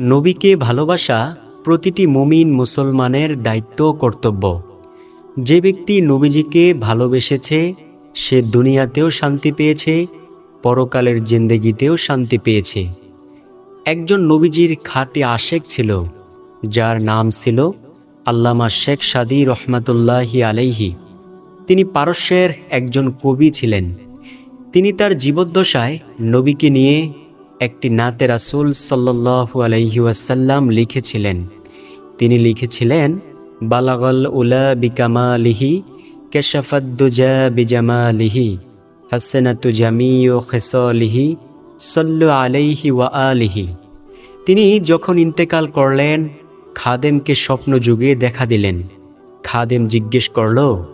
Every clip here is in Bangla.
নবীকে ভালোবাসা প্রতিটি মুমিন মুসলমানের দায়িত্ব কর্তব্য। যে ব্যক্তি নবীজিকে ভালোবেসেছে, সে দুনিয়াতেও শান্তি পেয়েছে, পরকালের জিন্দেগিতেও শান্তি পেয়েছে। একজন নবীজির খাঁটি আশেক ছিল, যার নাম ছিল আল্লামা শেখ সাদি রহমাতুল্লাহি আলাইহি। তিনি পারস্যের একজন কবি ছিলেন। তিনি তার জীবদ্দশায় নবীকে নিয়ে একটি নাতে রাসুল সাল্লু আলাইহি ওয়াসাল্লাম লিখেছিলেন। তিনি লিখেছিলেন, বালাগল উলা বিকামালিহি কেশাফাদ্দুজা বিজামালিহি হাসনাতু জামি ও খেসলিহি সল্লু আলাইহি ওয়া আলিহি। তিনি যখন ইন্তেকাল করলেন, খাদেমকে স্বপ্ন যুগে দেখা দিলেন। খাদেম জিজ্ঞেস করল,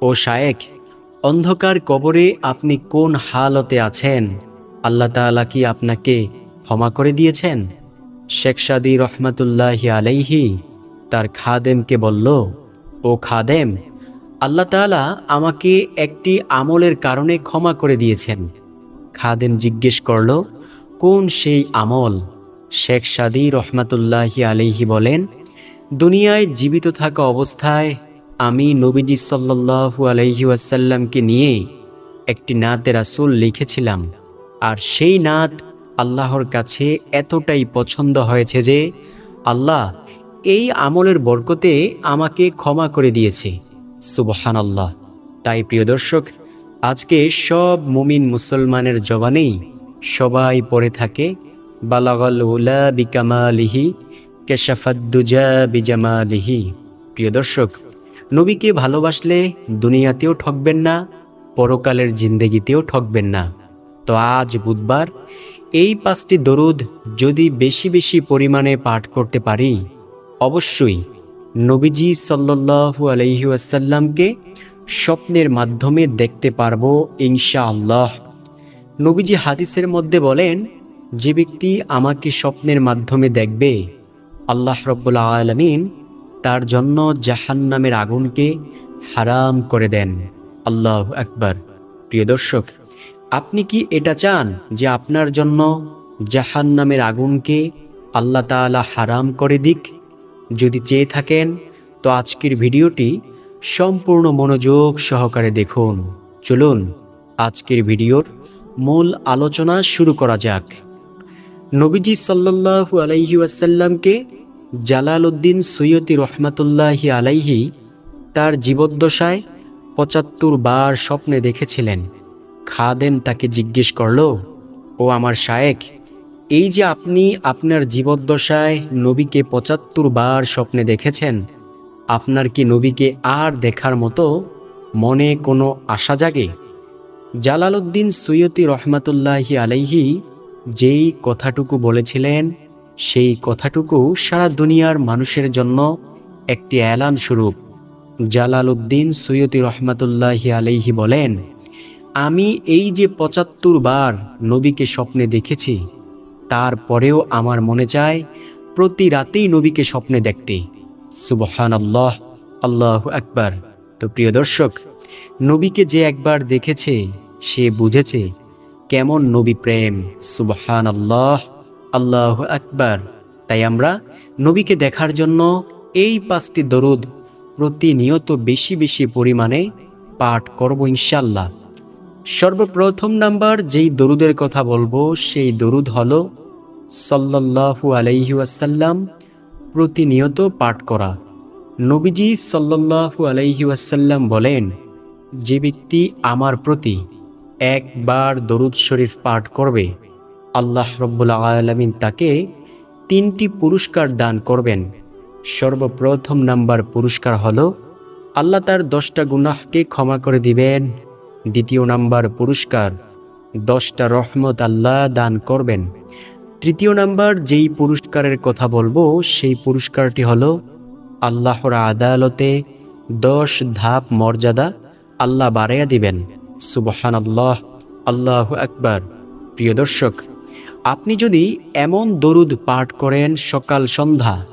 ও শায়েক অন্ধকার কবরে আপনি কোন হালতে আছেন? আল্লাহ তাআলা কি আপনাকে ক্ষমা করে দিয়েছেন? শেখ সাদি রহমাতুল্লাহি আলাইহি তার খাদেমকে বলল, ও খাদেম, আল্লাহ তাআলা আমাকে একটি আমলের কারণে ক্ষমা করে দিয়েছেন। খাদেম জিজ্ঞেস করল, কোন সেই আমল? শেখ সাদি রহমাতুল্লাহি আলাইহি বলেন, দুনিয়ায় জীবিত থাকা অবস্থায় আমি নবীজি সাল্লাল্লাহু আলাইহি ওয়াসাল্লামকে নিয়ে একটি নাতে রাসূল লিখেছিলাম। আর সেই নাত আল্লাহর কাছে এতটাই পছন্দ হয়েছে যে আল্লাহ এই আমলের বরকতে আমাকে ক্ষমা করে দিয়েছে। সুবহান আল্লাহ তাই প্রিয় দর্শক, আজকে সব মুমিন মুসলমানের জবানেই সবাই পড়ে থাকে, বালাগল উলা বিকামালিহি কেশাফাদ্দুজা বিজামালিহি। প্রিয় দর্শক, নবীকে ভালোবাসলে দুনিয়াতেও ঠকবেন না, পরকালের জিন্দেগিতেও ঠকবেন না। তো আজ বুধবার এই পাঁচটি দরুদ যদি বেশি বেশি পরিমাণে পাঠ করতে পারি, অবশ্যই নবীজি সাল্লু আলহি আসাল্লামকে স্বপ্নের মাধ্যমে দেখতে পারব ইনশা আল্লাহ নবীজি হাদিসের মধ্যে বলেন, যে ব্যক্তি আমাকে স্বপ্নের মাধ্যমে দেখবে, আল্লাহ রব্বুল আলমিন তার জন্য জাহান্নামের আগুনকে হারাম করে দেন। আল্লাহ আকবার। প্রিয় দর্শক আপনি কি এটা চান যে আপনার জন্য জাহান্নামের আগুনকে আল্লাহ তাআলা হারাম করে দিক? যদি চেয়ে থাকেন, তো আজকের ভিডিওটি সম্পূর্ণ মনোযোগ সহকারে দেখুন। চলুন, আজকের ভিডিওর মূল আলোচনা শুরু করা যাক। নবীজি সাল্লাল্লাহু আলাইহি ওয়াসাল্লামকে জালাল উদ্দিন সৈয়দি রহমাতুল্লাহি আলাইহি তার জীবদ্দশায় পঁচাত্তর বার স্বপ্নে দেখেছিলেন। খাদেম তাকে জিজ্ঞেস করল, ও আমার শায়েক এই যে আপনি আপনার জীবদ্দশায় নবীকে পঁচাত্তর বার স্বপ্নে দেখেছেন, আপনার কি নবীকে আর দেখার মতো মনে কোনো আশা জাগে? জালালউদ্দিন সৈয়দি রহমাতুল্লাহি আলাইহি যেই কথাটুকু বলেছিলেন, সেই কথাটুকু সারা দুনিয়ার মানুষের জন্য একটি অ্যালান স্বরূপ। জালালউদ্দিন সৈয়দি রহমাতুল্লাহি আলাইহি বলেন আমি এই যে পঁচাত্তর বার নবীকে স্বপ্নে দেখেছি তারপরেও আমার মনে চায় প্রতি রাতেই নবীকে স্বপ্নে দেখতে। সুবহান আল্লাহ আল্লাহ আকবার। তো প্রিয় দর্শক, নবীকে যে একবার দেখেছে, সে বুঝেছে কেমন নবী প্রেম। সুবহান আল্লাহ আল্লাহ আকবার। তাই আমরা নবীকে দেখার জন্য এই পাঁচটি দরুদ প্রতিনিয়ত বেশি বেশি পরিমাণে পাঠ করব ইনশাল্লাহ সর্বপ্রথম নাম্বার যেই দরুদের কথা বলব, সেই দরুদ হল সাল্লাহু আলাইহি ওয়াসাল্লাম প্রতিনিয়ত পাঠ করা। নবীজি সাল্লাহু আলাইহি ওয়াসাল্লাম বলেন, যে ব্যক্তি আমার প্রতি একবার দরুদ শরীফ পাঠ করবে, আল্লাহ রব্বুল আলমিন তাকে তিনটি পুরস্কার দান করবেন। সর্বপ্রথম নাম্বার পুরস্কার হল, আল্লাহ তার দশটা গুনাহকে ক্ষমা করে দিবেন দ্বিতীয় নাম্বার পুরস্কার, দশটা রহমত আল্লাহ দান করবেন। তৃতীয় নাম্বার যেই পুরস্কারের কথা বলব, সেই পুরস্কারটি হলো আল্লাহর আদালতে দশ ধাপ মর্যাদা আল্লাহ বাড়াইয়া দিবেন। সুবহান আল্লাহ আল্লাহ আকবার। প্রিয় দর্শক, আপনি যদি এমন দরুদ পাঠ করেন সকাল সন্ধ্যা,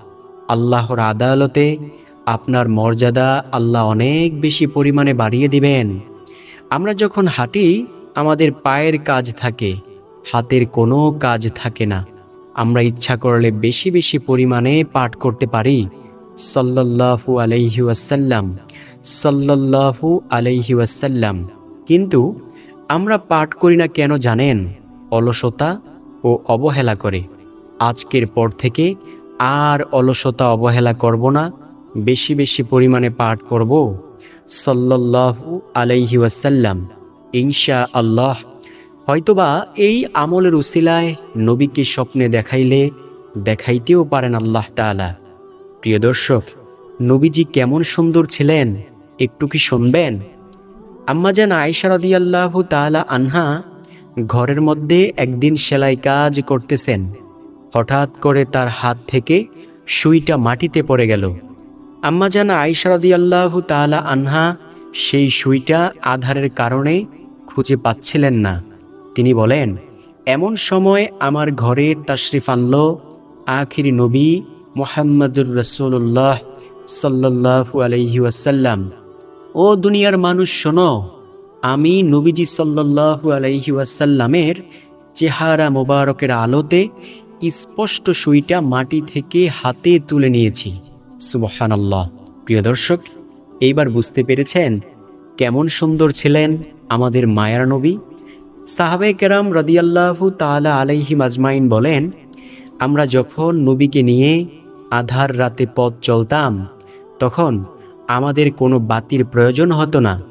আল্লাহর আদালতে আপনার মর্যাদা আল্লাহ অনেক বেশি পরিমাণে বাড়িয়ে দিবেন। আমরা যখন হাঁটি, আমাদের পায়ের কাজ থাকে, হাতের কোনো কাজ থাকে না। আমরা ইচ্ছা করলে বেশি বেশি পরিমাণে পাঠ করতে পারি। সল্লাল্লাহু আলাইহি ওয়াসাল্লাম, সল্লাল্লাহু আলাইহি কিন্তু আমরা পাঠ করি না কেন জানেন? অলসতা ও অবহেলা করে। আজকের পর থেকে আর অলসতা অবহেলা করব না, বেশি বেশি পরিমাণে পাঠ করব। সল্লাল্লাহু আলাইহি ওয়াসাল্লাম, ইনশা আল্লাহ, হয়তোবা এই আমলের উসিলায় নবীকে স্বপ্নে দেখাইলে দেখাইতেও পারেন আল্লাহ তাআলা। প্রিয় দর্শক, নবীজি কেমন সুন্দর ছিলেন, একটু কি শুনবেন? আম্মাজান আয়েশা রাদিয়াল্লাহু তাআলা আনহা ঘরের মধ্যে একদিন সেলাই কাজ করতেছেন। হঠাৎ করে তার হাত থেকে সুইটা মাটিতে পড়ে গেল। আম্মাজান আয়েশা রাদিয়াল্লাহু তাআলা আনহা সেই সুইটা আধারের কারণে খুঁজে পাচ্ছিলেন না। তিনি বলেন, এমন সময় আমার ঘরে তাশরিফ আনলো আখিরি নবী মোহাম্মদুর রসুল্লাহ সাল্লাল্লাহু আলাইহি ওয়াসাল্লাম। ও দুনিয়ার মানুষ, শোনো, আমি নবীজি সাল্লাল্লাহু আলাইহি ওয়াসাল্লামের চেহারা মোবারকের আলোতে স্পষ্ট সুইটা মাটি থেকে হাতে তুলে নিয়েছি। সুবহানাল্লাহ। প্রিয় দর্শক, এইবার বুঝতে পেরেছেন কেমন সুন্দর ছিলেন আমাদের মায়ার নবী? সাহাবে কেরাম রদিয়াল্লাহু তাআলা আলাইহি মাজমাইন বলেন, আমরা যখন নবীকে নিয়ে আধার রাতে পথ চলতাম, তখন আমাদের কোনো বাতির প্রয়োজন হতো না।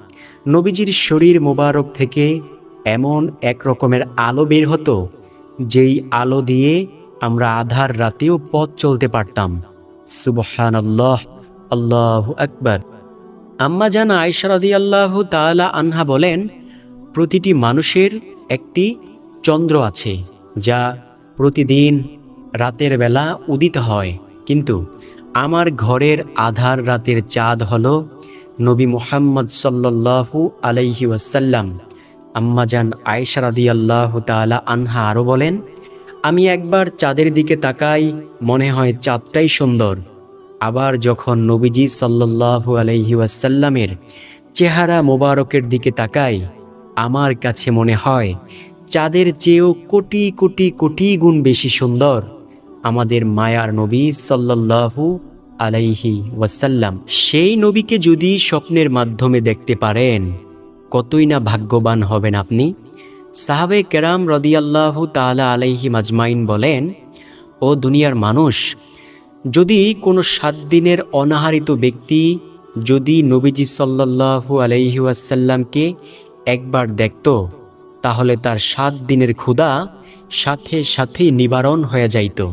নবীজির শরীর মোবারক থেকে এমন এক রকমের আলো বের হতো, যেই আলো দিয়ে আমরা আধার রাতেও পথ চলতে পারতাম। সুবহান আল্লাহ আল্লাহ আকবর। আম্মা জান আয়সারদি আল্লাহ তাআলা আনহা বলেন, প্রতিটি মানুষের একটি চন্দ্র আছে, যা প্রতিদিন রাতের বেলা উদিত হয়। কিন্তু আমার ঘরের আধার রাতের চাঁদ হল নবী মুহাম্মদ সাল্লাল্লাহু আলাইহি ওয়াসাল্লাম। আম্মাজান আয়েশা রাদিয়াল্লাহু তাআলা আনহা আরও বলেন আমি একবার চাঁদের দিকে তাকাই, মনে হয় চাঁদটাই সুন্দর। আবার যখন নবীজি সাল্লাল্লাহু আলাইহি ওয়াসাল্লামের চেহারা মোবারকের দিকে তাকাই, আমার কাছে মনে হয় চাঁদের চেয়েও কোটি কোটি কোটি গুণ বেশি সুন্দর আমাদের মায়ার নবী সাল্লাল্লাহু আলাইহি ওয়াসাল্লাম। সেই নবীকে যদি স্বপ্নের মাধ্যমে দেখতে পারেন, কতই না ভাগ্যবান হবেন আপনি। সাহাবে কেরাম রদিয়াল্লাহু তাআলা আলাইহি মাজমাইন বলেন, ও দুনিয়ার মানুষ, যদি কোনো সাত দিনের অনাহারিত ব্যক্তি যদি নবীজি সাল্লাল্লাহু আলাইহি ওয়াসাল্লামকে একবার দেখত, তাহলে তার সাত দিনের ক্ষুধা সাথে সাথেই নিবারণ হয়ে যাইত।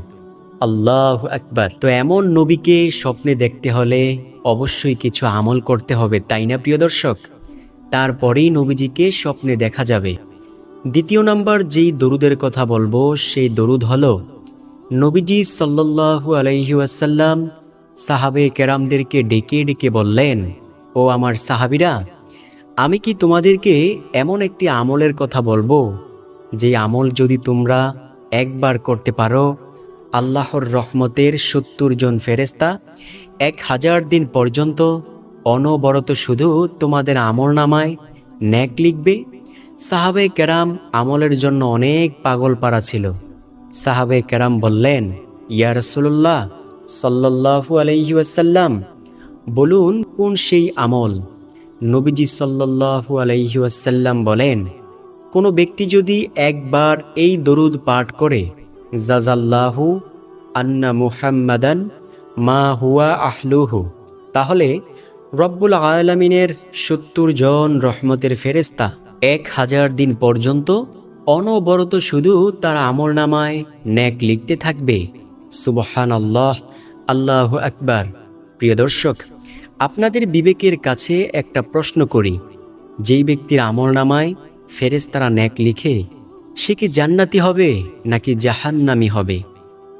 আল্লাহ একবার তো এমন নবীকে স্বপ্নে দেখতে হলে অবশ্যই কিছু আমল করতে হবে, তাই না প্রিয় দর্শক? তারপরেই নবীজিকে স্বপ্নে দেখা যাবে। দ্বিতীয় নাম্বার যেই দরুদের কথা বলব, সেই দরুদ হল নবীজি সাল্লাল্লাহু আলাইহি ওয়াসাল্লাম সাহাবে কেরামদেরকে ডেকে ডেকে বললেন, ও আমার সাহাবিরা, আমি কি তোমাদেরকে এমন একটি আমলের কথা বলব, যে আমল যদি তোমরা একবার করতে পারো, আল্লাহর রহমতের সত্তর জন ফেরেস্তা এক হাজার দিন পর্যন্ত অনবরত শুধু তোমাদের আমল নামায় ন্যাক লিখবে সাহাবে কেরাম আমলের জন্য অনেক পাগল পাড়া ছিল। সাহাবে কেরাম বললেন, ইয়া রসুল্লাহ সাল্লাহু আলহি ওয়াসাল্লাম, বলুন কোন সেই আমল? নবীজি সাল্লাহু আলহি ওয়াসাল্লাম বলেন, কোনো ব্যক্তি যদি একবার এই দরুদ পাঠ করে জাজাল্লাহু আন্না মুহাম্মাদান মা হুয়া আহলুহু, তাহলে রব্বুল আলমিনের সত্তর জন রহমতের ফেরেস্তা এক হাজার দিন পর্যন্ত অনবরত শুধু তার আমর নামায় ন্যাক লিখতে থাকবে। সুবহান আল্লাহ আল্লাহ আকবার। প্রিয় দর্শক, আপনাদের বিবেকের কাছে একটা প্রশ্ন করি। যেই ব্যক্তির আমর নামায় ফেরেস তারা ন্যাক লিখে, সে কি জান্নাতি হবে নাকি জাহান্নামি হবে?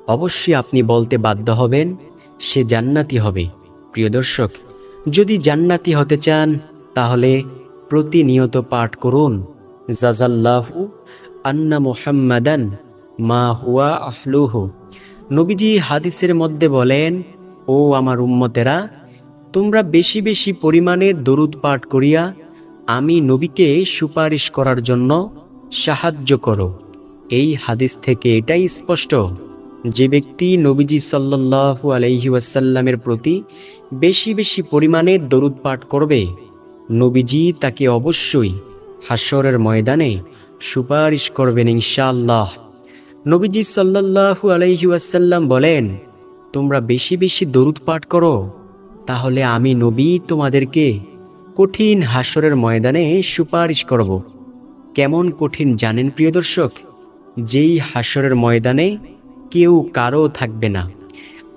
অবশ্যই আপনি বলতে বাধ্য হবেন, সে জান্নাতি হবে। প্রিয় দর্শক, যদি জান্নাতি হতে চান, তাহলে প্রতিনিয়ত পাঠ করুন। জাজাল্লাহু আন্না মুহাম্মাদান মা হুয়া আহলুহু। নবীজি হাদিসের মধ্যে বলেন, ও আমার উম্মতেরা, তোমরা বেশি বেশি পরিমাণে দরুদ পাঠ করিয়া আমি নবীকে সুপারিশ করার জন্য সাহায্য করো। এই হাদিস থেকে এটাই স্পষ্ট যে ব্যক্তি নবীজি সাল্লাল্লাহু আলাইহি ওয়াসাল্লামের প্রতি বেশি বেশি পরিমাণে দরুদ পাঠ করবে। নবীজি তাকে অবশ্যই হাসরের ময়দানে সুপারিশ করবেন ইনশাআল্লাহ। নবীজি সাল্লাল্লাহু আলাইহি ওয়াসাল্লাম বলেন, তোমরা বেশি বেশি দরুদ পাঠ করো, তাহলে আমি নবী তোমাদেরকে কঠিন হাসরের ময়দানে সুপারিশ করব। কেমন কঠিন জানেন প্রিয় দর্শক? যেই হাসরের ময়দানে কেউ কারও থাকবে না।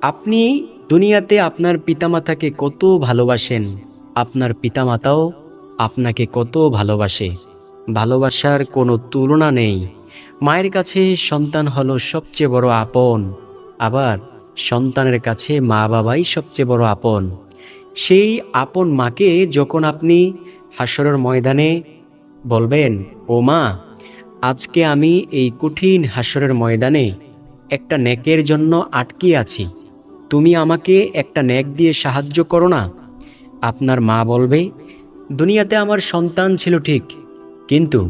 আপনি দুনিয়াতে আপনার পিতামাতাকে কত ভালোবাসেন আপনার পিতামাতাও আপনাকে কত ভালোবাসে। ভালোবাসার কোনো তুলনা নেই। মায়ের কাছে সন্তান হলো সবচেয়ে বড় আপন। আবার সন্তানের কাছে মা বাবাই সবচেয়ে বড় আপন। সেই আপন মাকে যখন আপনি হাসরের ময়দানে বলবেন, ও মা, আজকে আমি এই কঠিন হাসরের ময়দানে একটা নেকের জন্য আটকে আছি। তুমি আমাকে একটা নেক দিয়ে সাহায্য করো না? আপনার মা বলবে, দুনিয়াতে আমার সন্তান ছিল ঠিক, কিন্তু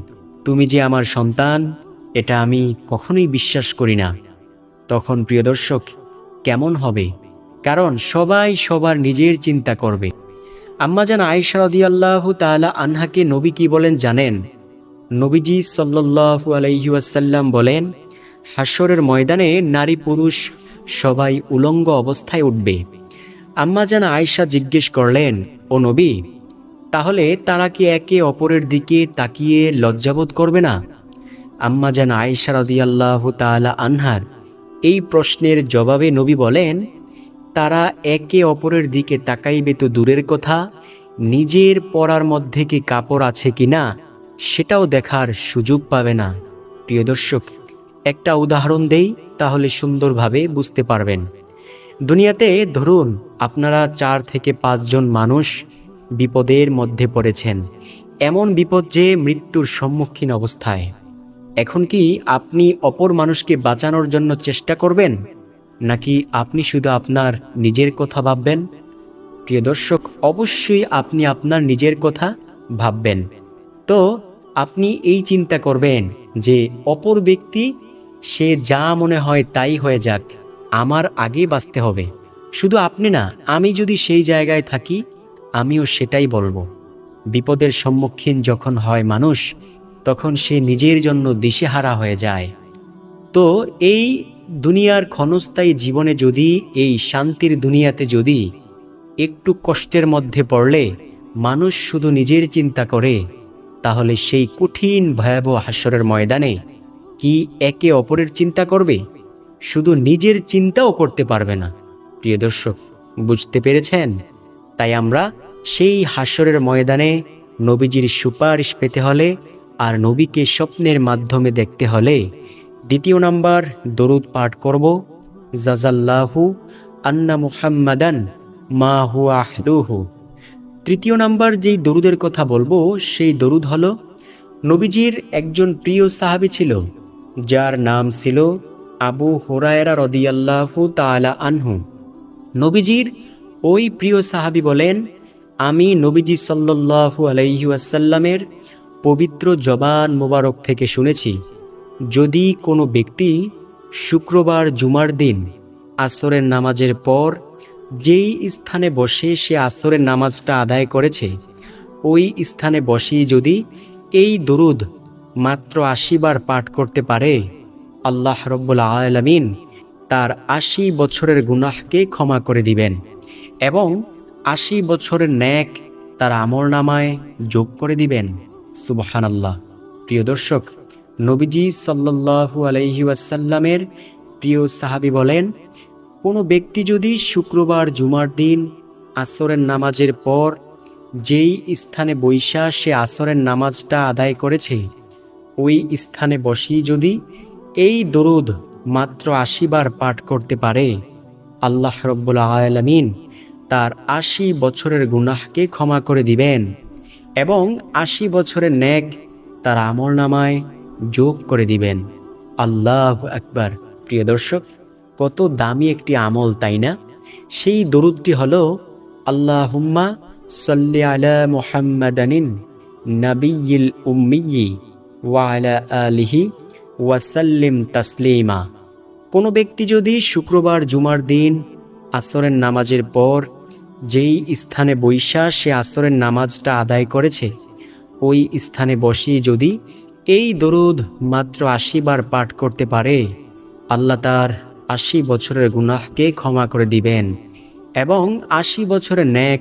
তুমি যে আমার সন্তান, এটা আমি কখনোই বিশ্বাস করি না। তখন প্রিয় দর্শক, কেমন হবে? কারণ সবাই সবার নিজের চিন্তা করবে। আম্মা যেন আয়েশা রদিয়াল্লাহু তাআলা আনহাকে নবী কি বলেন জানেন? নবীজি সাল্লাল্লাহু আলাইহি ওয়াসাল্লাম বলেন হাসরের ময়দানে নারী পুরুষ সবাই উলঙ্গ অবস্থায় উঠবে। আম্মা যেন আয়েশা জিজ্ঞেস করলেন, ও নবী, তাহলে তারা কি একে অপরের দিকে তাকিয়ে লজ্জাবোধ করবে না? আম্মা যেন আয়েশা রদিয়াল্লাহু তাআলা আনহার এই প্রশ্নের জবাবে নবী বলেন, তারা একে অপরের দিকে তাকাইবে তো দূরের কথা, নিজের পরার মধ্যে কি কাপড় আছে কি না, সেটাও দেখার সুযোগ পাবে না। প্রিয় দর্শক, একটা উদাহরণ দেই, তাহলে সুন্দরভাবে বুঝতে পারবেন। দুনিয়াতে ধরুন আপনারা চার থেকে পাঁচজন মানুষ বিপদের মধ্যে পড়েছেন। এমন বিপদ যে মৃত্যুর সম্মুখীন অবস্থায়। এখন কি আপনি অপর মানুষকে বাঁচানোর জন্য চেষ্টা করবেন? নাকি আপনি শুধু আপনার নিজের কথা ভাববেন? প্রিয় দর্শক, অবশ্যই আপনি আপনার নিজের কথা ভাববেন। তো আপনি এই চিন্তা করবেন যে অপর ব্যক্তি, সে যা মনে হয় তাই হয়ে যাক। আমার আগে বাঁচতে হবে। শুধু আপনি না, আমি যদি সেই জায়গায় থাকি, আমিও সেটাই বলব। বিপদের সম্মুখীন যখন হয় মানুষ, তখন সে নিজের জন্য দিশেহারা হয়ে যায়। তো এই দুনিয়ার ক্ষণস্থায়ী জীবনে যদি, এই শান্তির দুনিয়াতে যদি একটু কষ্টের মধ্যে পড়লে, মানুষ শুধু নিজের চিন্তা করে, তাহলে সেই কঠিন ভয়াবহ হাস্যরের ময়দানে কি একে অপরের চিন্তা করবে? শুধু নিজের চিন্তাও করতে পারবে না। প্রিয় দর্শক, বুঝতে পেরেছেন? তাই আমরা সেই হাসরের ময়দানে নবীজির সুপারিশ পেতে হলে আর নবীকে স্বপ্নের মাধ্যমে দেখতে হলে দ্বিতীয় নাম্বার দরুদ পাঠ করব, জাজাল্লাহু আন্না মুহাম্মাদান মা হু আহলুহু। তৃতীয় নাম্বার যেই দরুদের কথা বলব, সেই দরুদ হলো, নবীজির একজন প্রিয় সাহাবী ছিল, যার নাম ছিল আবু হোরায়রা রদিয়াল্লাহু তাআলা আনহু। নবীজির ওই প্রিয় সাহাবী বলেন, আমি নবীজি সাল্লাল্লাহু আলাইহি ওয়াসাল্লামের পবিত্র জবান মোবারক থেকে শুনেছি, যদি কোনো ব্যক্তি শুক্রবার জুমার দিন আসরের নামাজের পর যেই স্থানে বসে সে আসরের নামাজটা আদায় করেছে, ওই স্থানে বসেই যদি এই দরুদ মাত্র আশিবার পাঠ করতে পারে আল্লাহ রব্বুল আলমিন তার আশি বছরের গুনাহকে ক্ষমা করে দিবেন এবং আশি বছরের ন্যাক তার আমর নামায় যোগ করে দিবেন। সুবহান আল্লাহ প্রিয় দর্শক, নবীজি সাল্লাল্লাহু আলাইহি ওয়াসাল্লামের প্রিয় সাহাবী বলেন, কোনো ব্যক্তি যদি শুক্রবার জুমার দিন আসরের নামাজের পর যেই স্থানে বৈশা সে আসরের নামাজটা আদায় করেছে, ওই স্থানে বসি যদি এই দরুদ মাত্র আশিবার পাঠ করতে পারে। আল্লাহ রব্বুল আলমিন তার আশি বছরের গুনাহকে ক্ষমা করে দিবেন এবং আশি বছরের ন্যাক তার আমল নামায় যোগ করে দিবেন। আল্লাহ আকবার। প্রিয় দর্শক, কত দামি একটি আমল, তাই না? সেই দরুদটি হল আল্লাহ হুম্মা সাল্লি আলা মুহাম্মাদানিন নাবিয়িল উম্মিয়ি ওয়ালা আলিহি ওয়াসাল্লিম তাসলিমা। কোনো ব্যক্তি যদি শুক্রবার জুমার দিন আসরের নামাজের পর যেই স্থানে বৈশা সে আসরের নামাজটা আদায় করেছে, ওই স্থানে বসিয়ে যদি এই দরুদ মাত্র আশি বার পাঠ করতে পারে, আল্লাহ তার আশি বছরের গুনাহকে ক্ষমা করে দিবেন এবং আশি বছরের ন্যাক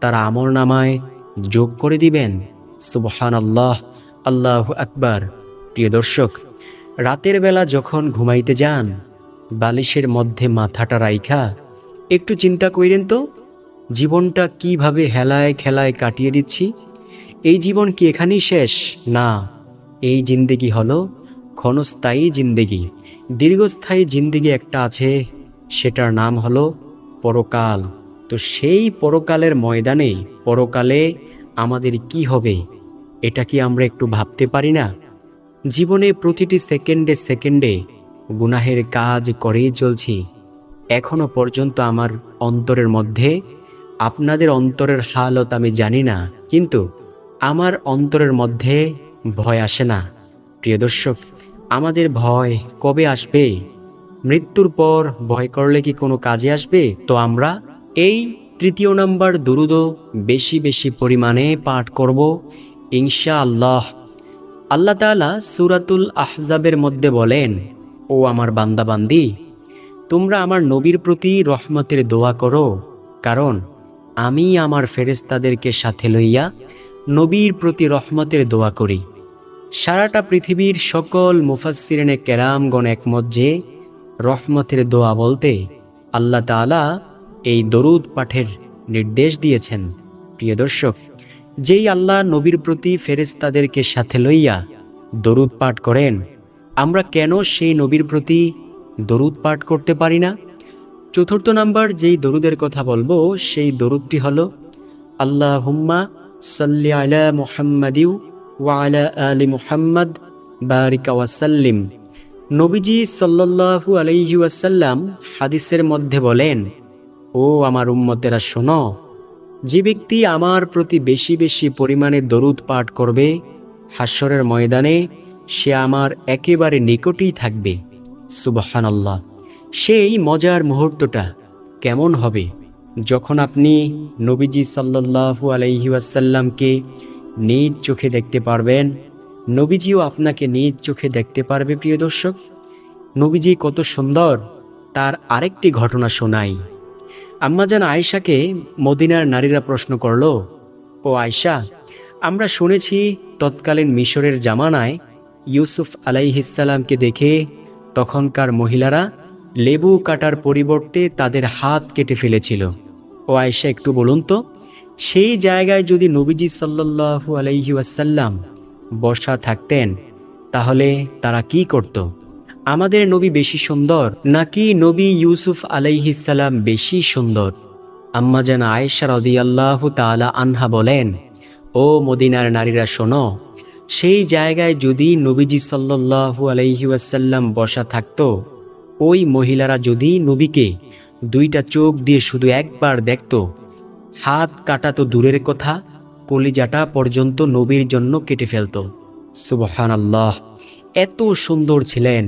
তার আমল নামায় যোগ করে দিবেন। সুবহান আল্লাহ আল্লাহ আকবার। প্রিয় দর্শক রাতের বেলা যখন ঘুমাইতে যান, বালিশের মধ্যে মাথাটা রাইখা, একটু চিন্তা কইরেন তো, জীবনটা কীভাবে হেলায় খেলায় কাটিয়ে দিচ্ছি? এই জীবন কি এখানেই শেষ? না, এই জিন্দেগি হলো ক্ষণস্থায়ী জিন্দেগি। দীর্ঘস্থায়ী জিন্দেগি একটা আছে, সেটার নাম হলো পরকাল। তো সেই পরকালের ময়দানে, পরকালে আমাদের কি হবে, এটা কি আমরা একটু ভাবতে পারি না? জীবনে প্রতিটি সেকেন্ডে সেকেন্ডে গুনাহের কাজ করেই চলছি। এখনও পর্যন্ত আমার অন্তরের মধ্যে, আপনাদের অন্তরের হালত আমি জানি না, কিন্তু আমার অন্তরের মধ্যে ভয় আসে না। প্রিয় দর্শক, আমাদের ভয় কবে আসবে? মৃত্যুর পর ভয় করলে কি কোনো কাজে আসবে? তো আমরা এই তৃতীয় নাম্বার দুরুদও বেশি বেশি পরিমাণে পাঠ করব। ইনশা আল্লাহ আল্লাহ তাআলা সুরাতুল আহজাবের মধ্যে বলেন, ও আমার বান্দাবান্দি, তোমরা আমার নবীর প্রতি রহমতের দোয়া করো, কারণ আমি আমার ফেরেস্তাদেরকে সাথে লইয়া নবীর প্রতি রহমতের দোয়া করি। সারাটা পৃথিবীর সকল মুফাসসিরিনে কেরামগণ একমত যে, রহমতের দোয়া বলতে আল্লাহ তাআলা এই দরুদ পাঠের নির্দেশ দিয়েছেন। প্রিয় দর্শক যেই আল্লাহ নবীর প্রতি ফেরেস্তাদেরকে সাথে লইয়া দরুদ পাঠ করেন, আমরা কেন সেই নবীর প্রতি দরুদ পাঠ করতে পারি না? চতুর্থ নাম্বার যেই দরুদের কথা বলব, সেই দরুদটি হলো আল্লাহ হুম্মা সাল্লি আলা মুহাম্মাদিউ ওয়ালা আলী মুহাম্মদ, বারিকা ওয়াসাল্লিম নবীজি সাল্লাল্লাহু আলাইহি ওয়াসাল্লাম হাদিসের মধ্যে বলেন, ও আমার উম্মতেরা শোনো যে ব্যক্তি আমার প্রতি বেশি বেশি পরিমাণে দরুদ পাঠ করবে হাস্যরের ময়দানে সে আমার একেবারে নিকটেই থাকবে। সুবহানাল্লাহ। সেই মজার মুহূর্তটা কেমন হবে যখন আপনি নবীজি সাল্লাল্লাহু আলাইহি ওয়াসাল্লামকে নিজ চোখে দেখতে পারবেন? নবীজিও আপনাকে নিজ চোখে দেখতে পারবে, প্রিয় দর্শক। নবীজি কত সুন্দর, তার আরেকটি ঘটনা শোনাই আম্মাজান আয়েশাকে মদিনার নারীরা প্রশ্ন করল, ও আয়েশা, আমরা শুনেছি তৎকালীন মিশরের জামানায় ইউসুফ আলাইহিসাল্লামকে দেখে তখনকার মহিলারা লেবু কাটার পরিবর্তে তাদের হাত কেটে ফেলেছিল। ও আয়েশা, একটু বলুন তো, সেই জায়গায় যদি নবীজি সাল্লাল্লাহু আলাইহি ওয়াসাল্লাম বসা থাকতেন, তাহলে তারা কি করত? আমাদের নবী বেশি সুন্দর, নাকি নবী ইউসুফ আলাইহিসাল্লাম বেশি সুন্দর? আম্মা যেন আয়েশা রদিয়াল্লাহু তাআলা আনহা বলেন, ও মদিনার নারীরা শোনো, সেই জায়গায় যদি নবীজি সাল্লাল্লাহু আলাইহি ওয়াসাল্লাম বসা থাকত, ওই মহিলারা যদি নবীকে দুইটা চোখ দিয়ে শুধু একবার দেখত, হাত কাটা তো দূরের কথা, কলিজাটা পর্যন্ত নবীর জন্য কেটে ফেলত। সুবহান আল্লাহ এত সুন্দর ছিলেন।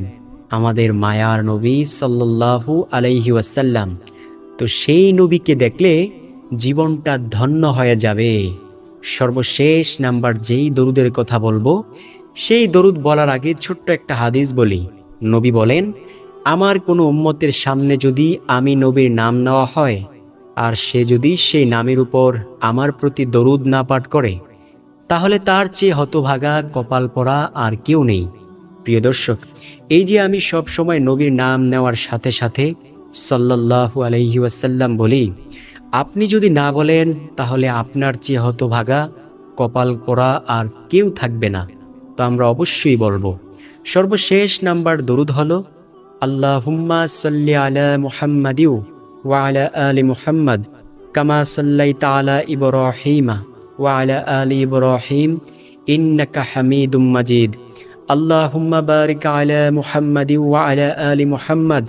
আমাদের মায়ার নবী সাল্লাল্লাহু আলাইহি ওয়াসাল্লাম। তো সেই নবীকে দেখলে জীবনটা ধন্য হয়ে যাবে। সর্বশেষ নাম্বার যেই দরুদের কথা বলব, সেই দরুদ বলার আগে ছোট্ট একটা হাদিস বলি। নবী বলেন, আমার কোনো উম্মতের সামনে যদি আমি নবীর নাম নেওয়া হয়, আর সে যদি সেই নামের উপর আমার প্রতি দরুদ না পাঠ করে, তাহলে তার চেয়ে হতভাগা কপাল পরা আর কেউ নেই। প্রিয় দর্শক এই যে আমি সব সময় নবীর নাম নেওয়ার সাথে সাথে সাল্লাল্লাহু আলাইহি ওয়াসাল্লাম বলি, আপনি যদি না বলেন, তাহলে আপনার চেয়ে হতভাগা, কপাল পরা আর কেউ থাকবে না। তো আমরা অবশ্যই বলব, সর্বশেষ নাম্বার দরুদ হলো, আল্লাহুম্মা সাল্লি আলা মুহাম্মাদিউ ওয়া আলা মুহাম্মদ, কামা সাল্লাইতা আলা ইব্রাহিমা ওয়া আলা আলি ইব্রাহিম, ইন্নাকা হামিদুম মাজিদ। আল্লাহুম্মা بارك على محمد وعلى آل আলি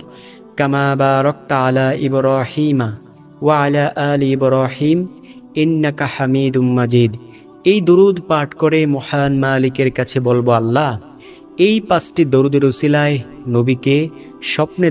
كما باركت على আলা وعلى ওয়া إبراهيم إنك حميد مجيد এই দরুদ পাঠ করে মহান মালিকের কাছে বলব আল্লাহ, এই পাঁচটি দরুদের উসিলায় নবীকে স্বপ্নে